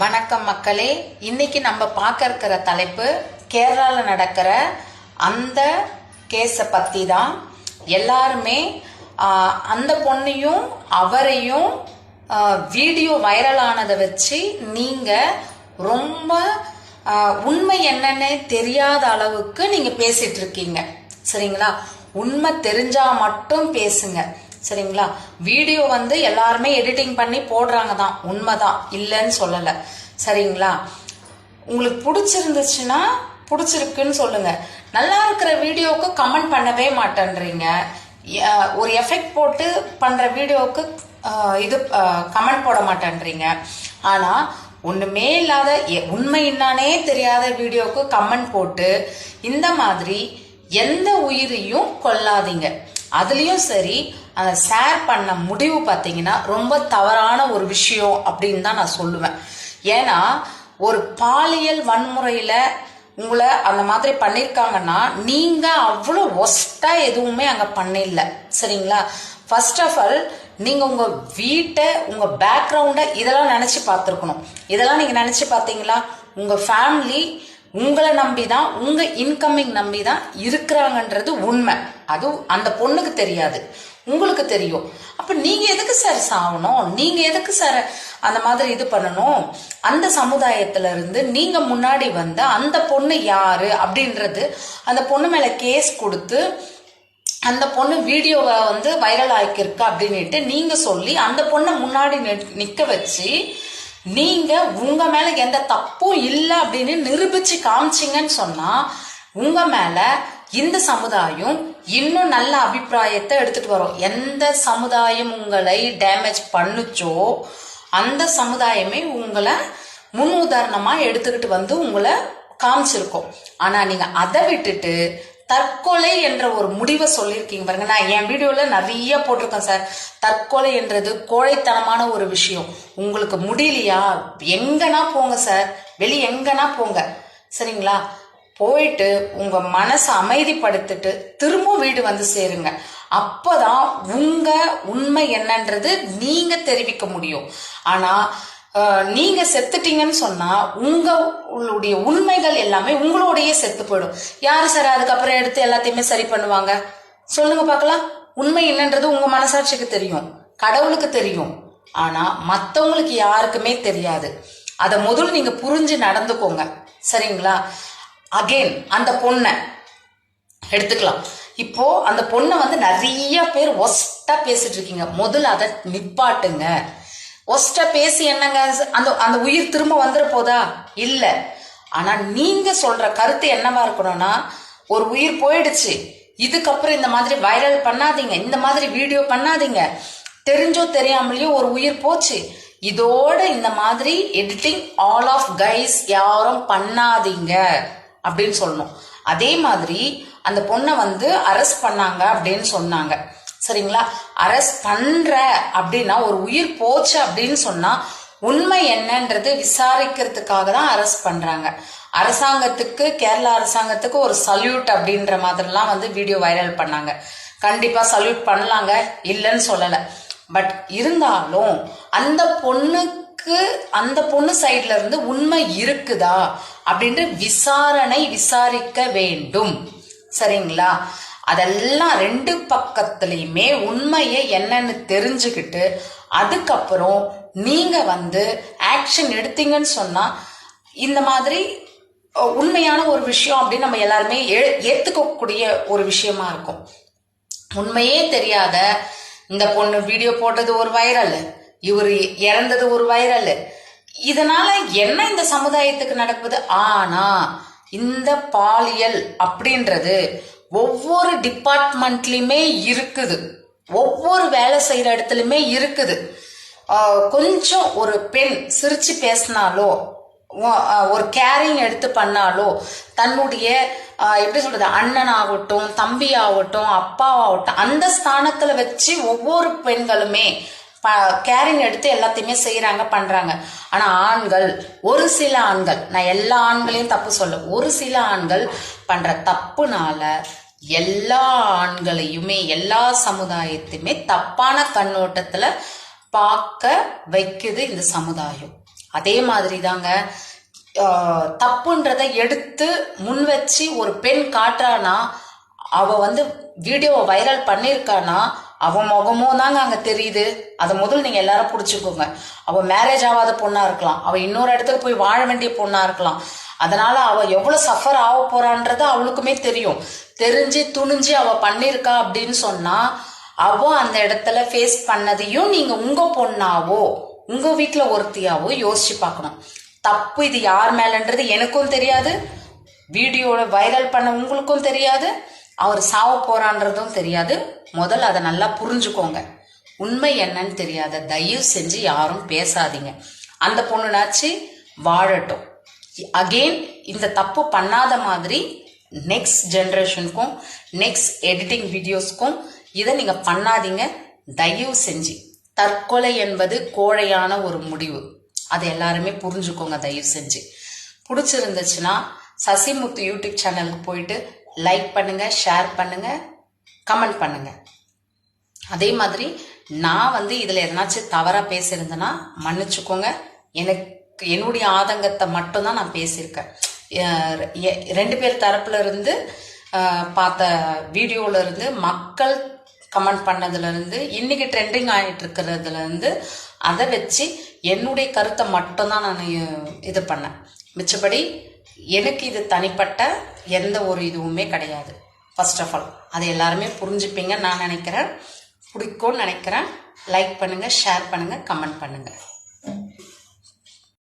வணக்கம் மக்களே. இன்னைக்கு நம்ம பார்க்க இருக்கிற தலைப்பு கேரளாவில் நடக்கிற அந்த கேஸை பற்றி தான். எல்லாருமே அந்த பொண்ணையும் அவரையும் வீடியோ வைரல் ஆனதை வச்சு நீங்கள் ரொம்ப உண்மை என்னன்னு தெரியாத அளவுக்கு நீங்கள் பேசிகிட்ருக்கீங்க இருக்கீங்க. சரிங்களா? உண்மை தெரிஞ்சால் மட்டும் பேசுங்க. சரிங்களா? வீடியோ வந்து எல்லாருமே எடிட்டிங் பண்ணி போடுறாங்க தான் உண்மைதான். இல்லைன்னு சொல்லலை. சரிங்களா? உங்களுக்கு பிடிச்சிருந்துச்சுன்னா பிடிச்சிருக்குன்னு சொல்லுங்க. நல்லா இருக்கிற வீடியோவுக்கு கமெண்ட் பண்ணவே மாட்டேன்றீங்க. ஒரு எஃபெக்ட் போட்டு பண்ணுற வீடியோவுக்கு இது கமெண்ட் போட மாட்டேன்றீங்க. ஆனால் ஒன்றுமே இல்லாத எ- உண்மை என்னானே தெரியாத வீடியோவுக்கு கமெண்ட் போட்டு இந்த மாதிரி எந்த உயிரையும் கொல்லாதீங்க. அதுலேயும் சரி அந்த ஷேர் பண்ண முடிவு பார்த்தீங்கன்னா ரொம்ப தவறான ஒரு விஷயம் அப்படின்னு தான் நான் சொல்லுவேன். ஏன்னா ஒரு பாலியல் வன்முறையில் உங்களை அந்த மாதிரி பண்ணியிருக்காங்கன்னா நீங்கள் அவ்வளோ ஒஸ்ட்டாக எதுவுமே அங்கே பண்ணிடல. சரிங்களா? ஃபர்ஸ்ட் ஆஃப் ஆல் நீங்கள் உங்கள் வீட்டை உங்கள் பேக்ரவுண்டை இதெல்லாம் நினச்சி பார்த்துருக்கணும். இதெல்லாம் நீங்கள் நினச்சி பார்த்தீங்களா? உங்கள் ஃபேமிலி உங்களை நம்பி தான் உங்கள் இன்கமிங் நம்பி தான் இருக்கிறாங்கன்றது உண்மை. அது அந்த பொண்ணுக்கு தெரியாது. உங்களுக்கு தெரியும். அப்போ நீங்கள் எதுக்கு சார் சாகணும் நீங்கள் எதுக்கு சார் அந்த மாதிரி இது பண்ணணும்? அந்த சமுதாயத்துல இருந்து நீங்க முன்னாடி வந்த அந்த பொண்ணு யாரு அப்படின்றது அந்த பொண்ணு மேல கேஸ் கொடுத்து அந்த பொண்ணு வீடியோவை வந்து வைரல் ஆக்கியிருக்கு அப்படின்ட்டு நீங்க சொல்லி அந்த பொண்ணை முன்னாடி நிற்- நிக்க வச்சு நீங்க உங்க மேல எந்த தப்பும் இல்லை அப்படின்னு நிரூபிச்சு காமிச்சிங்கன்னு சொன்னா உங்க மேலே இந்த சமுதாயம் இன்னும் நல்ல அபிப்பிராயத்தை எடுத்துட்டு வரும். எந்த சமுதாயம் உங்களை டேமேஜ் பண்ணுச்சோ அந்த சமுதாயமே உங்களை முன் உதாரணமா எடுத்துக்கிட்டு வந்து உங்களை காமிச்சிருக்கோம். ஆனா நீங்க அதை விட்டுட்டு தற்கொலை என்ற ஒரு முடிவை சொல்லியிருக்கீங்க பாருங்க. நான் என் வீடியோல நிறைய போட்டிருக்கேன் சார். தற்கொலை என்றது கோழைத்தனமான ஒரு விஷயம். உங்களுக்கு முடியலையா? எங்கன்னா போங்க சார். வெளி எங்கன்னா போங்க. சரிங்களா? போயிட்டு உங்க மனசை அமைதிப்படுத்திட்டு திரும்ப வீடு வந்து சேருங்க. அப்பதான் உங்க உண்மை என்னன்றது நீங்க தெரிவிக்க முடியும். ஆனா நீங்க செத்துட்டீங்கன்னு சொன்னா உங்களுடைய உண்மைகள் எல்லாமே உங்களோடையே செத்து போயிடும். யாரு சார் அதுக்கப்புறம் எடுத்து எல்லாத்தையுமே சரி பண்ணுவாங்க? சொல்லுங்க பார்க்கலாம். உண்மை என்னன்றது உங்க மனசாட்சிக்கு தெரியும். கடவுளுக்கு தெரியும். ஆனா மத்தவங்களுக்கு யாருக்குமே தெரியாது. அதை முதல்ல நீங்க புரிஞ்சு நடந்துக்கோங்க. சரிங்களா? அகைன் அந்த பொண்ணை. எடுத்துக்கலாம். இப்போ அந்த பொண்ணை வந்து நிறைய பேர் ஒஸ்டா பேசிட்டு இருக்கீங்க. முதல்ல அதை நிப்பாட்டுங்க. ஒஸ்டா பேசி என்னங்க? அந்த அந்த உயிர் திரும்ப வந்துட போதா? இல்லை. ஆனால் நீங்கள் சொல்கிற கருத்து என்னவா இருக்கணும்னா ஒரு உயிர் போயிடுச்சு. இதுக்கப்புறம் இந்த மாதிரி வைரல் பண்ணாதீங்க. இந்த மாதிரி வீடியோ பண்ணாதீங்க. தெரிஞ்சோ தெரியாமலேயோ ஒரு உயிர் போச்சு. இதோட இந்த மாதிரி எடிட்டிங் ஆல் ஆஃப் கைஸ் யாரும் பண்ணாதீங்க. அப்படின்னு சொல்லணும். அதே மாதிரி அந்த பொண்ணை வந்து அரெஸ்ட் பண்ணாங்க அப்படின்னு சொன்னாங்க. சரிங்களா? அரெஸ்ட் பண்ற அப்படின்னா ஒரு உயிர் போச்சு அப்படின்னு சொன்னா உண்மை என்னன்றது விசாரிக்கிறதுக்காக தான் அரெஸ்ட் பண்றாங்க. அரசாங்கத்துக்கு கேரளா அரசாங்கத்துக்கு ஒரு சல்யூட் அப்படின்ற மாதிரிலாம் வந்து வீடியோ வைரல் பண்ணாங்க. கண்டிப்பா சல்யூட் பண்ணலாங்க. இல்லைன்னு சொல்லலை. பட் இருந்தாலும் அந்த பொண்ணு பொண்ணுக்கு அந்த பொண்ணு சைட்ல இருந்து உண்மை இருக்குதா அப்படின்ட்டு விசாரணை விசாரிக்க வேண்டும். சரிங்களா? அதெல்லாம் ரெண்டு பக்கத்துலயுமே உண்மையை என்னன்னு தெரிஞ்சுக்கிட்டு அதுக்கப்புறம் நீங்க வந்து ஆக்ஷன் எடுத்தீங்கன்னு சொன்னா இந்த மாதிரி உண்மையான ஒரு விஷயம் அப்படின்னு நம்ம எல்லாருமே ஏ- ஏத்துக்கக்கூடிய ஒரு விஷயமா இருக்கும். உண்மையே தெரியாத இந்த பொண்ணு வீடியோ போட்டது ஒரு வைரல் இவர் இறந்தது ஒரு வைரல். இதனால என்ன இந்த சமுதாயத்துக்கு நடக்குது? ஆனா இந்த பாலியல் அப்படின்றது ஒவ்வொரு டிபார்ட்மெண்ட்லயுமே இருக்குது. ஒவ்வொரு வேலை செய்யற இடத்துலயுமே இருக்குது. கொஞ்சம் ஒரு பெண் சிரிச்சு பேசினாலோ ஒரு கேரிங் எடுத்து பண்ணாலோ தன்னுடைய எப்படி சொல்றது அண்ணன் ஆகட்டும் தம்பி ஆகட்டும் அப்பாவாகட்டும் அந்த ஸ்தானத்துல வச்சு ஒவ்வொரு பெண்களுமே கேரிங் எடுத்து எல்லாத்தையுமே செய்கிறாங்க பண்ணுறாங்க ஆனால் ஆண்கள் ஒரு சில ஆண்கள் நான் எல்லா ஆண்களையும் தப்பு சொல்ல ஒரு சில ஆண்கள் பண்ணுற தப்புனால எல்லா ஆண்களையுமே எல்லா சமுதாயத்தையுமே தப்பான கண்ணோட்டத்தில் பார்க்க வைக்குது இந்த சமுதாயம். அதே மாதிரி தாங்க தப்புன்றதை எடுத்து முன் வச்சு ஒரு பெண் காட்டுறானா அவள் வந்து வீடியோவை வைரல் பண்ணியிருக்கானா அவன் முகமும் தாங்க அங்க தெரியுது. அதை முதல் நீங்க எல்லாரும் புடிச்சுக்கோங்க. அவ மேரேஜ் ஆகாத பொண்ணா இருக்கலாம். அவ இன்னொரு இடத்துக்கு போய் வாழ வேண்டிய பொண்ணா இருக்கலாம். அதனால அவ எவ்வளவு சஃபர் ஆக போறான்றது அவளுக்குமே தெரியும். தெரிஞ்சு துணிஞ்சு அவ பண்ணியிருக்கா அப்படின்னு சொன்னா அவ அந்த இடத்துல ஃபேஸ் பண்ணதையும் நீங்க உங்க பொண்ணாவோ உங்க வீட்டில் ஒருத்தியாவோ யோசிச்சு பார்க்கணும். தப்பு இது யார் மேலன்றது எனக்கும் தெரியாது. வீடியோவில் வைரல் பண்ண உங்களுக்கும் தெரியாது. அவர் சாவ போறான்றதும் தெரியாது. முதல்ல அதை நல்லா புரிஞ்சுக்கோங்க. உண்மை என்னன்னு தெரியாத தயவு செஞ்சு யாரும் பேசாதீங்க. அந்த பொண்ணுனாச்சு வாழட்டும். அகெயின் இந்த தப்பு பண்ணாத மாதிரி நெக்ஸ்ட் ஜென்ரேஷனுக்கும் நெக்ஸ்ட் எடிட்டிங் வீடியோஸ்க்கும் இதை நீங்கள் பண்ணாதீங்க. தயவு செஞ்சு. தற்கொலை என்பது கோழையான ஒரு முடிவு. அதை எல்லாருமே புரிஞ்சுக்கோங்க தயவு செஞ்சு. பிடிச்சிருந்துச்சுன்னா சசிமுத்து யூடியூப் சேனலுக்கு போயிட்டு லைக் பண்ணுங்க ஷேர் பண்ணுங்க கமெண்ட் பண்ணுங்க. அதே மாதிரி நான் வந்து இதில் எதனாச்சும் தவறாக பேசியிருந்தேன்னா மன்னிச்சுக்கோங்க. எனக்கு என்னுடைய ஆதங்கத்தை மட்டும்தான் நான் பேசியிருக்கேன். ரெண்டு பேர் தரப்புல இருந்து பார்த்த வீடியோவில் இருந்து மக்கள் கமெண்ட் பண்ணதுலேருந்து இன்றைக்கி இன்னைக்கு ட்ரெண்டிங் ஆகிட்டு இருக்கிறதுலருந்து அதை வச்சு என்னுடைய கருத்தை மட்டும்தான் நான் இது பண்ணேன். மிச்சபடி எனக்கு இது தனிப்பட்ட எந்த ஒரு இதுவுமே கிடையாது. ஃபர்ஸ்ட் ஆஃப் ஆல் அதை எல்லாருமே புரிஞ்சுப்பீங்க. நான் நினைக்கிறேன். பிடிக்கும்னு நினைக்கிறேன். லைக் பண்ணுங்கள் ஷேர் பண்ணுங்கள் கமெண்ட் பண்ணுங்கள்